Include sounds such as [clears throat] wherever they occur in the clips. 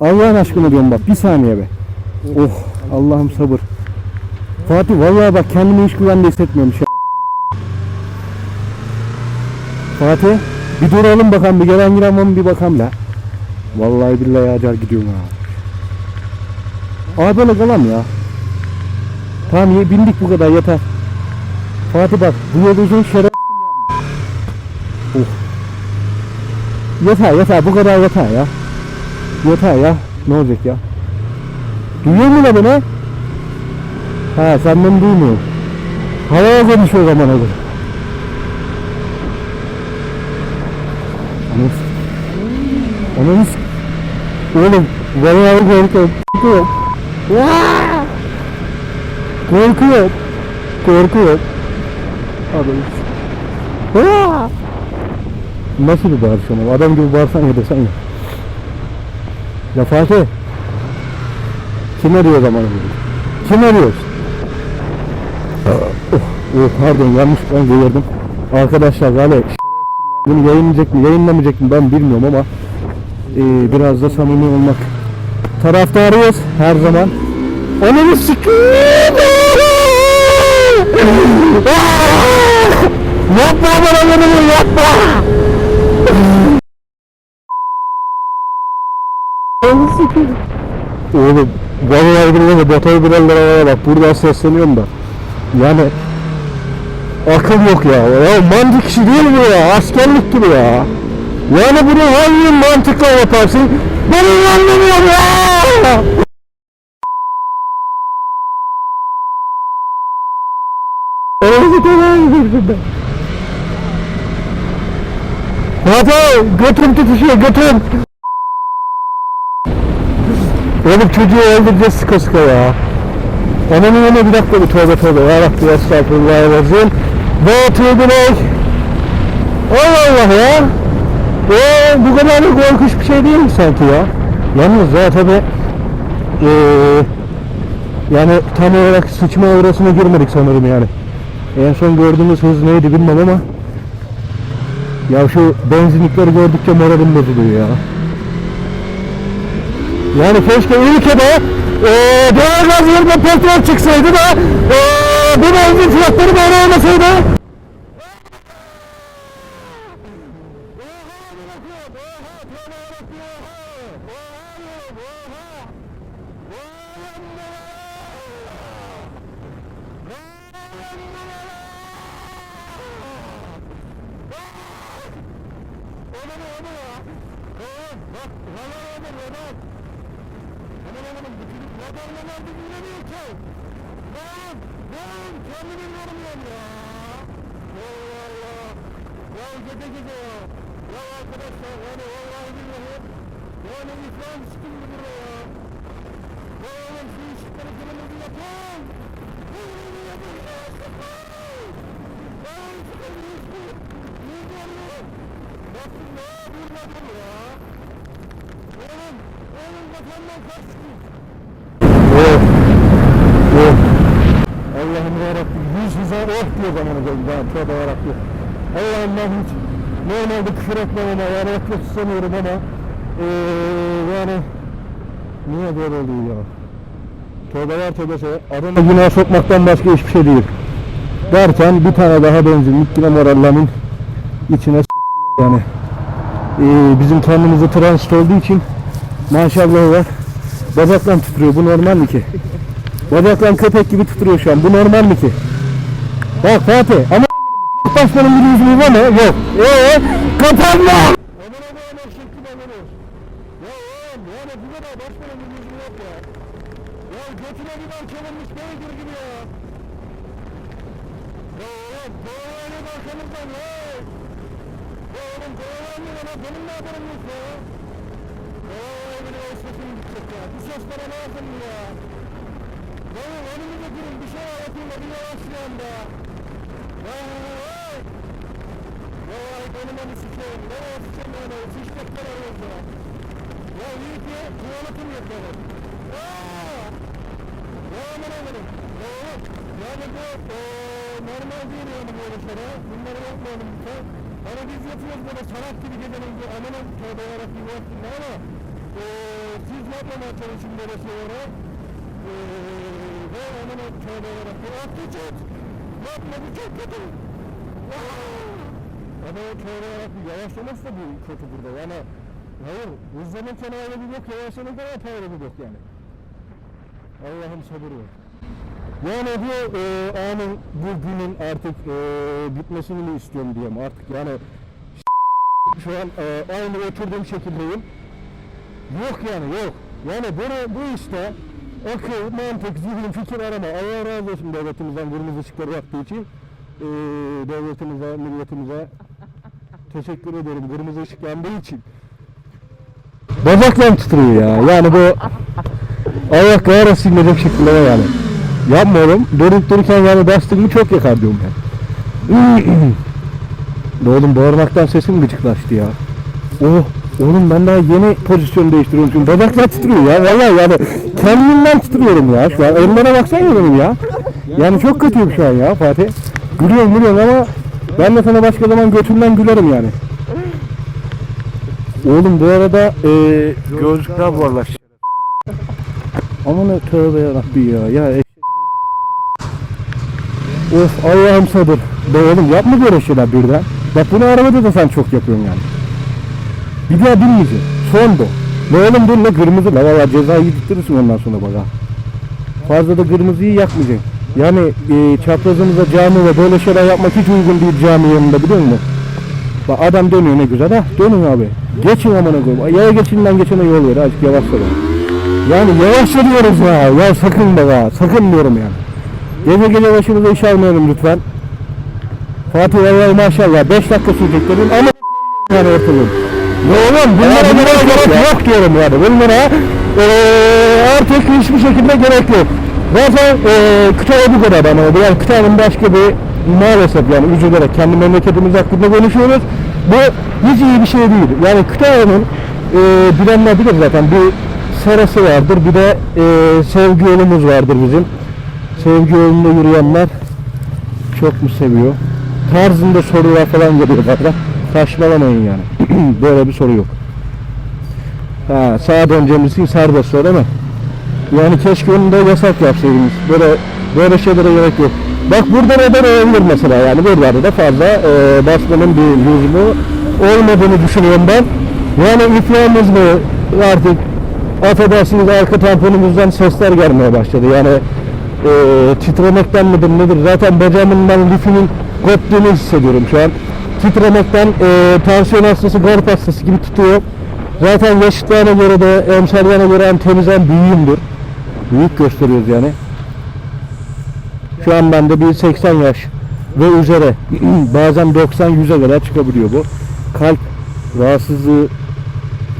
Allah'ın aşkına diyorum bak bir saniye be. Oh Allah'ım sabır. Fatih vallahi bak kendimi hiç güvende hissetmiyorum şu. Fatih bir duralım bakalım bir gelen giren var mı bir bakalım la. Vallahi billahi acar gidiyorum ha. Aa böyle kalam ya. Tamam iyi bindik bu kadar yeter. Fatih bak bu yol uzun şeref Oh. Yeter yeter bu kadar yeter ya. Yeter ya. Ne olacak ya? Duyuyor mu lan beni? Ha sen beni duymuyorsun. Havaya konuşuyor zaman olur. Anons. Anons. Oğlum vallahi korkuyorum. Korkuyorum. Korkuyorum. Korkuyorum. Vaa! Nasıl bir bağırışın o? Adam gibi bağırsan ya desen ya. Ya Fatih. Kim arıyor zaman Kim arıyor? Oh, oh, pardon yanlış ben gördüm. Arkadaşlar galiba bunu yayınlayacak mı yayınlamayacak mı ben bilmiyorum ama eee, biraz da samimi olmak taraftarıyız her zaman. Onu sikiyim. yapma bana bunu yapma. Onu sikiyim. Oğlum vallahi billahi motor bilenlere bak buradan sesleniyorum da. Yani akıl yok ya. Ya mantık işi değil bu ya. Askerlik gibi ya. Yani bunu hangi mantıkla yaparsın? Ben onu anlamıyorum ya. Orası tamam ben. Hadi götüm tutuşuyor götüm. Oğlum çocuğu öldüreceğiz sıka sıka ya. Ananın yine bir dakika bir tövbe tövbe. Ya Rabbi estağfurullahalazim. Ve tövbe Allah Allah ya. Ee, bu kadar da korkunç bir şey değil mi sanki ya? Yalnız ya tabi ee, yani tam olarak sıçma evrasına girmedik sanırım yani. En son gördüğümüz hız neydi bilmem ama ya şu benzinlikleri gördükçe moralim bozuluyor ya. Yani keşke ülkede eee doğalgaz yerine petrol çıksaydı da eee bu benzin fiyatları böyle olmasaydı. Aman amanın bütünü programlar da dinlemiyor ki. Ben, ben kendimi bilmiyorum ya. Allah Allah. Ya gece gece ya. Ya arkadaşlar yani vallahi billahi. Yani İslam sıkıntı buraya ya. Ya oğlum şu ışıkları kırmızı yapın. Kırmızı şey yapın ya sıkıntı. Şey ya sıkıntı ışıkı. Ne diyorum? Nasıl ne yapıyorlar ya? Oğlum Oh. Oh. Allah'ım yarabbim yüz yüze oh diyor bana geldi daha tövbe yarabbim. Allah'ım ben hiç normalde küfür etmem ama yani etmek istemiyorum ama eee yani niye böyle oluyor ya? Tövbeler tövbesi adamı günah sokmaktan başka hiçbir şey değil. Derken bir tane daha benzinlik yine morallerin içine yani. Eee bizim kendimizi transit olduğu için maşallah var. Bacaklan tutuyor. Bu normal mi ki? Bacaklan köpek gibi tutuyor şu an. Bu normal mi ki? Bak Fatih ama başkanın bir yüzümü var mı? Yok. Eee kapanma! Götüne bir bak çalınmış beygir gibi ya. Ya oğlum doğru bakanızdan ya. Ya oğlum lan? Benim ne haberim yok ya. Ooo beni o sesim gidecek ya. Bu seslere lazım mı ya? Oğlum önümüze durun bir şey yapayım da bir yavaşlayalım da. Vay vay. Vay benim onu sikeyim. Ne o sikeyim yani o fiştekler arıyorsa. Ya iyi ki tuvaletim yok benim. Aaa. Ya aman amirim. Oğlum. Yani bu eee normal değil yani böyle şeyler. Bunları yapmayalım lütfen. Hani biz yapıyoruz böyle sanat gibi gecenin bir amanın tövbe yarabbim yaptım ama eee siz atlamaya çalışıyorum böyle şeylere. Ee, ve hemen o tövbe yarabbim. Attı çat. Yapma bu çok kötü. Ama o tövbe yarabbim yavaşlaması da bir kötü burada yani. Hayır hızlanırken öyle bir yok yavaşlanırken hep öyle bir yok yani. Allah'ım sabır ver. Yani bu e, anın bu günün artık e, bitmesini mi istiyorum diyeyim artık yani şu an e, aynı oturduğum şekildeyim. Yok yani yok. Yani bunu, bu işte akıl, mantık, zihin, fikir arama. Allah razı olsun devletimizden kırmızı ışıkları yaptığı için. E, devletimize, milletimize [laughs] teşekkür ederim kırmızı ışık yandığı için. Bacaklarım titriyor ya. Yani bu Allah kahretsin diyecek şekilde yani. Yapma oğlum. Durup dururken yani bastığımı çok yakar diyorum ben. [clears throat] oğlum bağırmaktan sesim gıcıklaştı ya. Oh oğlum ben daha yeni pozisyon değiştiriyorum çünkü bacaklar titriyor ya vallahi yani kendimden titriyorum ya şu an ellerine baksana benim ya. Yani çok kötüyüm şu an ya Fatih. Gülüyorum gülüyorum ama ben de sana başka zaman götümden gülerim yani. Oğlum bu arada eee gözlükler varlar. Aman tövbe yarabbi ya. Ya eşek. Of Allah'ım sabır. Be oğlum yapma böyle şeyler birden. Bak bunu arabada da sen çok yapıyorsun yani. Bir daha binmeyeceksin. Son bu. Ne oğlum dur ne kırmızı la valla cezayı yedirtirsin ondan sonra bak ha. Fazla da kırmızıyı yakmayacaksın. Yani e, çaprazımızda cami ve böyle şeyler yapmak hiç uygun değil cami yanında biliyor musun? Bak adam dönüyor ne güzel ha. Dönün abi. Geçin amına koyayım. Yaya geçinden geçene yol ver. Azıcık yavaş söyle. Yani yavaşça diyoruz ya. Ya sakın be ya. Sakın diyorum yani. Gece gece başımıza iş almayalım lütfen. Fatih vallahi maşallah 5 dakika sürecek dedim ama yani ortalığım. Ne oğlum bunlara gerek yok, yok diyorum yani. Bunlara eee artık hiçbir şekilde gerek yok. Zaten eee kıtaya bu kadar ama yani kıtanın başka bir maalesef yani üzülerek kendi memleketimiz hakkında konuşuyoruz. Bu hiç iyi bir şey değil. Yani kıtanın eee bilenler bilir zaten bir serası vardır bir de eee sevgi yolumuz vardır bizim. Sevgi yolunda yürüyenler çok mu seviyor? Tarzında sorular falan geliyor bana. Saçmalamayın yani. [clears throat] Böyle bir soru yok. Ha, sağa döneceğimiz serbest değil mi? Yani keşke onu da yasak yapsaydınız. Böyle böyle şeylere gerek yok. Bak burada neden olabilir mesela yani buralarda da fazla e, basmanın bir lüzumu olmadığını düşünüyorum ben. Yani iflahımız mı artık affedersiniz arka tamponumuzdan sesler gelmeye başladı. Yani e, titremekten midir nedir? Zaten bacağımın ben lifinin koptuğunu hissediyorum şu an. Titremekten e, tansiyon hastası, garip hastası gibi tutuyor. Zaten yaşıtlarına göre de emsallerine göre en temiz en büyüğümdür. Büyük gösteriyoruz yani. Şu an bende bir 80 yaş ve üzere [clears throat] bazen 90-100'e kadar çıkabiliyor bu. Kalp rahatsızlığı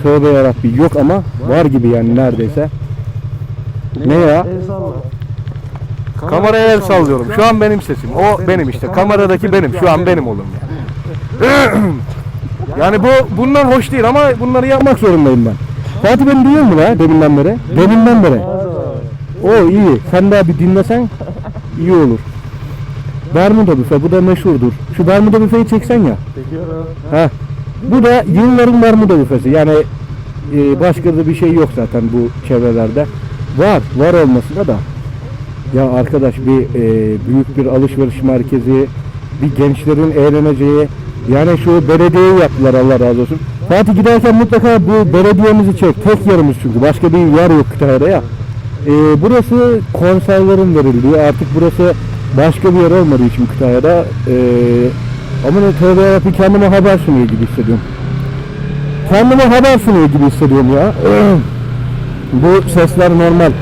tövbe yarabbi yok ama var gibi yani neredeyse. Ne ya? Kameraya el sallıyorum. Şu an benim sesim. O benim işte. Kameradaki benim. Şu an benim oğlum yani. [clears throat] yani bu bunlar hoş değil ama bunları yapmak zorundayım ben. Fatih beni duyuyor mu la deminden beri? Deminden beri. O iyi. Sen daha bir dinlesen iyi olur. Bermuda büfe bu da meşhurdur. Şu Bermuda büfeyi çeksen ya. Ha. Bu da yılların Bermuda büfesi. Yani e, başka da bir şey yok zaten bu çevrelerde. Var. Var olmasına da. Ya arkadaş bir e, büyük bir alışveriş merkezi, bir gençlerin eğleneceği, yani şu belediyeyi yaptılar Allah razı olsun. Fatih giderken mutlaka bu belediyemizi çek. Tek yerimiz çünkü. Başka bir yer yok Kütahya'da ya. E, burası konserlerin verildiği. Artık burası başka bir yer olmadığı için Kütahya'da. E, ama ne tövbe yarabbim kendime haber sunuyor gibi hissediyorum. Kendime haber sunuyor gibi hissediyorum ya. [clears throat] bu sesler normal.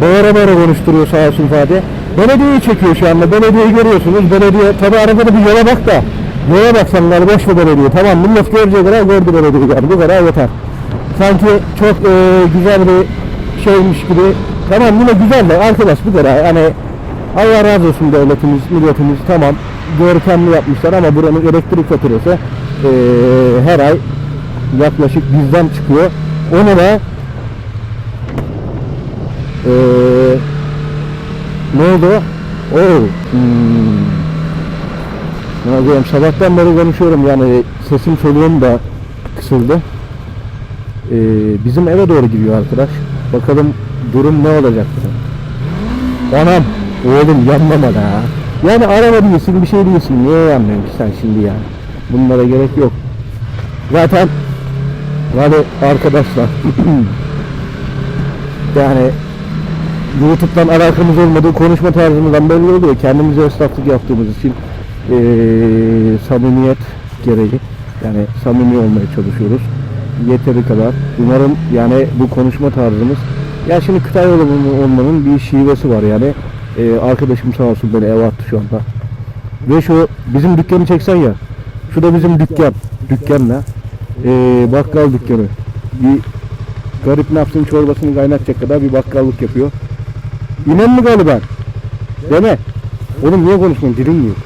Bağıra bağıra konuşturuyor sağ olsun Fatih. Belediyeyi çekiyor şu anda. Belediyeyi görüyorsunuz. Belediye tabi arabada bir yola bak da. Yola bak sen galiba boş ver belediye. Tamam millet göreceği kadar gördü belediyeyi yani. Bu kadar yeter. Sanki çok e, güzel bir şeymiş gibi. Tamam yine güzel de arkadaş bu kadar. Hani Allah razı olsun devletimiz, milletimiz tamam görkemli yapmışlar ama buranın elektrik faturası e, her ay yaklaşık bizden çıkıyor. Onu da ee, ne oldu? Oo. Hmm. Oluyorum? Sabahtan beri konuşuyorum yani sesim soluğum da kısıldı. Ee, bizim eve doğru gidiyor arkadaş. Bakalım durum ne olacak? Anam oğlum yanmama da. Yani araba değilsin bir şey değilsin. Niye yanmıyorsun ki sen şimdi yani? Bunlara gerek yok. Zaten yani arkadaşlar [clears throat] yani YouTube'dan alakamız olmadığı konuşma tarzımızdan belli oluyor. Kendimize esnaflık yaptığımız için eee, samimiyet gereği yani samimi olmaya çalışıyoruz. Yeteri kadar. Umarım yani bu konuşma tarzımız ya şimdi Kütahyalı olmanın bir şivesi var yani. Eee, arkadaşım sağ olsun beni eve attı şu anda. Ve şu bizim dükkanı çeksen ya. Şu da bizim dükkan. Dükkanla. Eee bakkal dükkanı. Bir garip nafsın çorbasını kaynatacak kadar bir bakkallık yapıyor. İnan mı galiba? Deme. Oğlum niye konuşmuyorsun? Dilin yok.